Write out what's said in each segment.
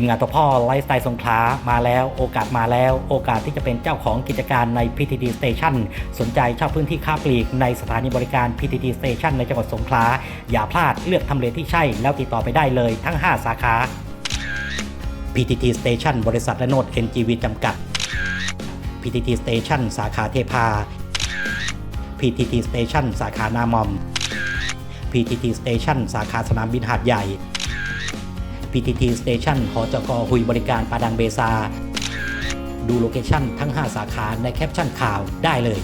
ทีมงานตัวพ่อไลฟ์สไตล์สงขลามาแล้วโอกาสมาแล้ว โอกาสที่จะเป็นเจ้าของกิจการใน PTT Station สนใจเช่าพื้นที่ค้าปลีกในสถานีบริการ PTT Station ในจังหวัดสงขลาอย่าพลาดเลือกทำเลที่ใช่ แล้วติดต่อไปได้เลยทั้ง 5 สาขา PTT Station บริษัทและโนด NGV จำกัด PTT Station สาขาเทพา PTT Station สาขานามอม PTT Station สาขาสนามบินหาดใหญ่ PTT Station หอจกหุยบริการปาดังเบซา ดูโลเคชั่นทั้ง 5 สาขาในแคปชั่นข่าวได้เลย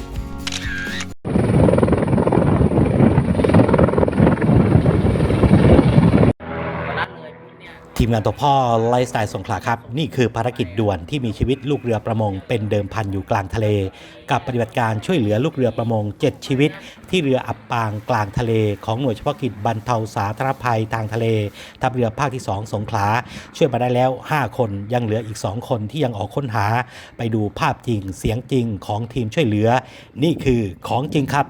ทีมงานตัวพ่อไลฟ์สไตล์สงขลาครับ นี่คือภารกิจด่วนที่มีชีวิตลูกเรือประมงเป็นเดิมพันอยู่กลางทะเล กับปฏิบัติการช่วยเหลือลูกเรือประมง 7 ชีวิต ที่เรืออับปางกลางทะเล ของหน่วยเฉพาะกิจบรรเทาสาธารณภัยทางทะเลทัพเรือภาคที่ 2 สงขลาช่วยมาได้แล้ว 5 คนยังเหลืออีก 2 คนที่ยังออกค้นหา ไปดูภาพจริงเสียงจริงของทีมช่วยเหลือ นี่คือของจริงครับ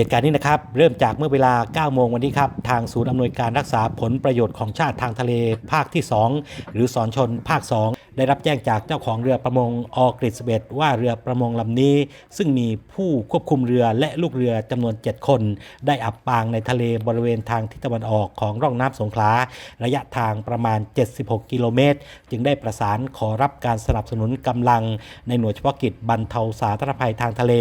เหตุการณ์นี้นะครับเริ่มจากเมื่อเวลา 9 โมงวันนี้ครับทางศูนย์อำนวยการรักษาผลประโยชน์ของชาติทางทะเลภาคที่ 2 หรือสอนชนภาค 2 ได้รับแจ้งจากเจ้าของเรือประมงออกฤษเบตว่าเรือประมงลำนี้ ซึ่งมีผู้ควบคุมเรือและลูกเรือจำนวน 7 คน ได้อับปางในทะเลบริเวณทางทิศตะวันออกของร่องน้ำสงขลา ระยะทางประมาณ 76 กิโลเมตร จึงได้ประสานขอรับการสนับสนุนกำลัง ในหน่วยเฉพาะกิจบรรเทาสาธารณภัยทางทะเล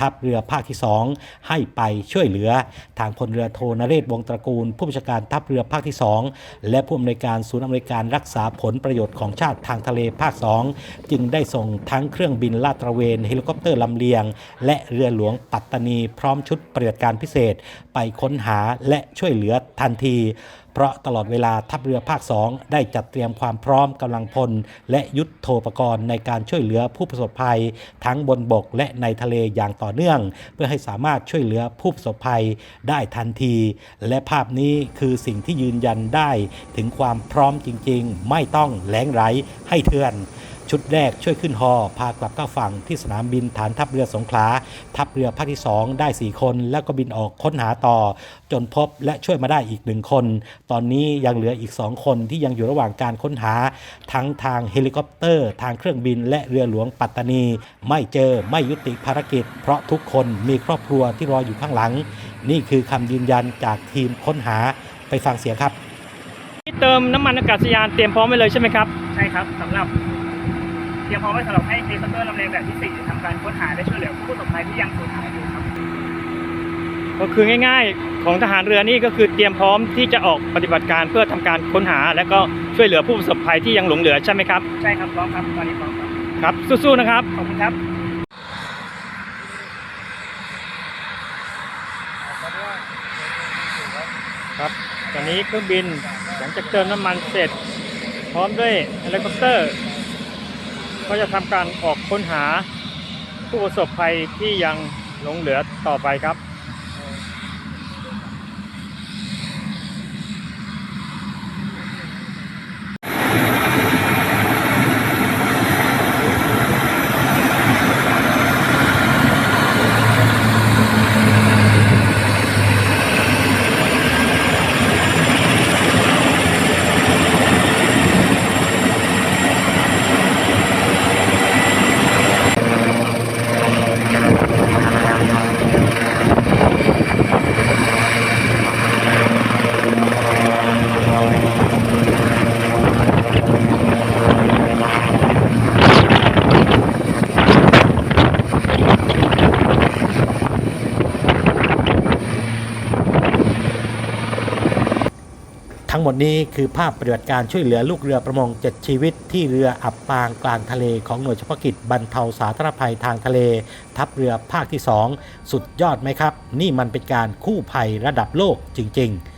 ทัพเรือภาคที่ 2 ให้ไปช่วยเหลือ ทางพลเรือโทนเรศวงตระกูล ผู้บัญชาการทัพเรือภาคที่ 2 และผู้อำนวยการศูนย์อำนวยการรักษาผลประโยชน์ของชาติทางทะทะเลภาค 2 จึงได้ส่งทั้งเครื่องบินลาดตระเวนเฮลิคอปเตอร์ลำเลียง และเรือหลวงปัตตานีพร้อมชุดปฏิบัติการพิเศษ ไปค้นหาและช่วยเหลือทันที ราะตลอดเวลาทัพเรือภาค 2 ได้จัดเตรียมความพร้อมกำลังพล และยุทธโธปกรณ์ในการช่วยเหลือผู้ประสบภัย ทั้งบนบกและในทะเลอย่างต่อเนื่อง เพื่อให้สามารถช่วยเหลือผู้ประสบภัยได้ทันที และภาพนี้คือสิ่งที่ยืนยันได้ ถึงความพร้อมจริง ๆ ไม่ต้องแหลงไหลให้เทือน ชุดแรกช่วยขึ้นฮอพากลับเข้าฝั่งที่สนามบินฐานทัพเรือสงขลาทัพเรือภาคที่ 2 ได้ 4 คน แล้วก็บินออกค้นหาต่อ จนพบและช่วยมาได้อีกหนึ่งคน ตอนนี้ยังเหลืออีก 2 คนที่ยังอยู่ระหว่างการค้นหา ทั้งทางเฮลิคอปเตอร์ ทางเครื่องบิน และเรือหลวงปัตตานี ไม่เจอไม่ยุติภารกิจ เพราะทุกคนมีครอบครัวที่รออยู่ข้างหลัง นี่คือคำยืนยันจากทีมค้นหาไปฟังเสียงครับเติมน้ำมันอากาศยานเตรียมพร้อมไว้เลยใช่ไหมครับ ใช่ครับสำหรับ เตรียมพร้อมไว้สำหรับให้เฮลิคอปเตอร์ลำเลียงแบบที่สี่ทำการค้นหาและช่วยเหลือผู้ประสบภัยที่ยังสูญหายอยู่ครับ ก็คือง่ายๆ ของทหารเรือนี่ก็คือเตรียมพร้อมที่จะออกปฏิบัติการเพื่อทำการค้นหา และก็ช่วยเหลือผู้ประสบภัยที่ยังหลงเหลือใช่ไหมครับ ใช่ครับพร้อมครับตอนนี้พร้อมครับครับ สู้ๆนะครับ ขอบคุณครับครับตอนนี้เครื่องบินหลังจากเติมน้ำมันเสร็จ พร้อมด้วยเฮลิคอปเตอร์ ก็จะทำการออกค้นหาผู้ประสบภัยที่ยังหลงเหลือต่อไปครับ ทั้งหมดนี้คือภาพปฏิบัติการช่วยเหลือลูกเรือประมงเจ็ดชีวิต ที่เรืออับปางกลางทะเลของหน่วยเฉพาะกิจบรรเทาสาธารณภัยทางทะเล ทัพเรือภาคที่ 2 สุดยอดไหมครับ นี่มันเป็นการคู่ภัยระดับโลกจริง ๆ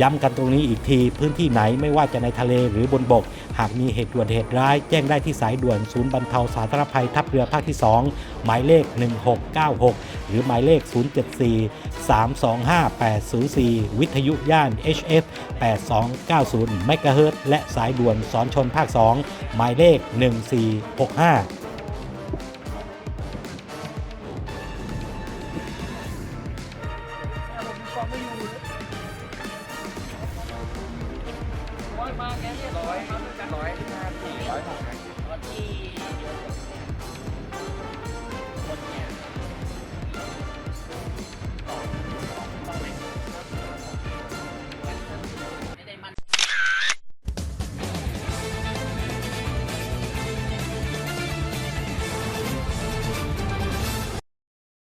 ย้ำกันตรงนี้อีกทีพื้นที่ไหนไม่ว่าจะในทะเลหรือบนบก หากมีเหตุด่วนเหตุร้าย แจ้งได้ที่สายด่วนศูนย์บรรเทาสาธารณภัยทัพเรือภาคที่ 2 หมายเลข 1696 หรือหมายเลข 074 325 804 วิทยุย่าน HF 8290เมกะเฮิรตซ์และสายด่วนสอนชนภาค 2 หมายเลข 1465